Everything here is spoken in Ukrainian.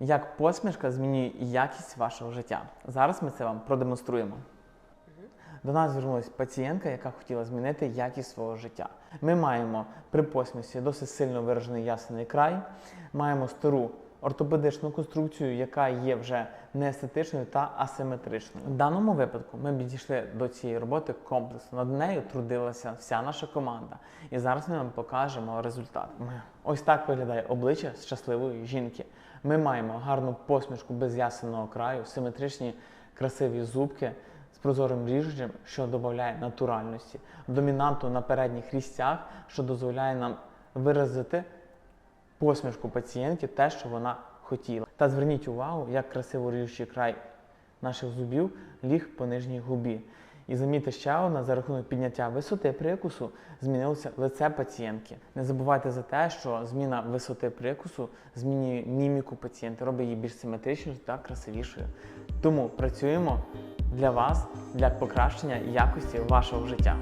Як посмішка змінює якість вашого життя. Зараз ми це вам продемонструємо. До нас звернулася пацієнтка, яка хотіла змінити якість свого життя. Ми маємо при посмішці досить сильно виражений ясний край, маємо стару ортопедичну конструкцію, яка є вже неестетичною та асиметричною. В даному випадку ми підійшли до цієї роботи комплексно. Над нею трудилася вся наша команда. І зараз ми вам покажемо результат. Ось так виглядає обличчя щасливої жінки. Ми маємо гарну посмішку без ясеного краю, симетричні красиві зубки з прозорим ріжучем, що додає натуральності, домінанту на передніх різцях, що дозволяє нам виразити посмішку пацієнтки, те, що вона хотіла. Та зверніть увагу, як красиво ріжучий край наших зубів ліг по нижній губі. І замітьте ще одне, за рахунок підняття висоти прикусу змінилося лице пацієнтки. Не забувайте за те, що зміна висоти прикусу змінює міміку пацієнта, робить її більш симетричною та красивішою. Тому працюємо для вас, для покращення якості вашого життя.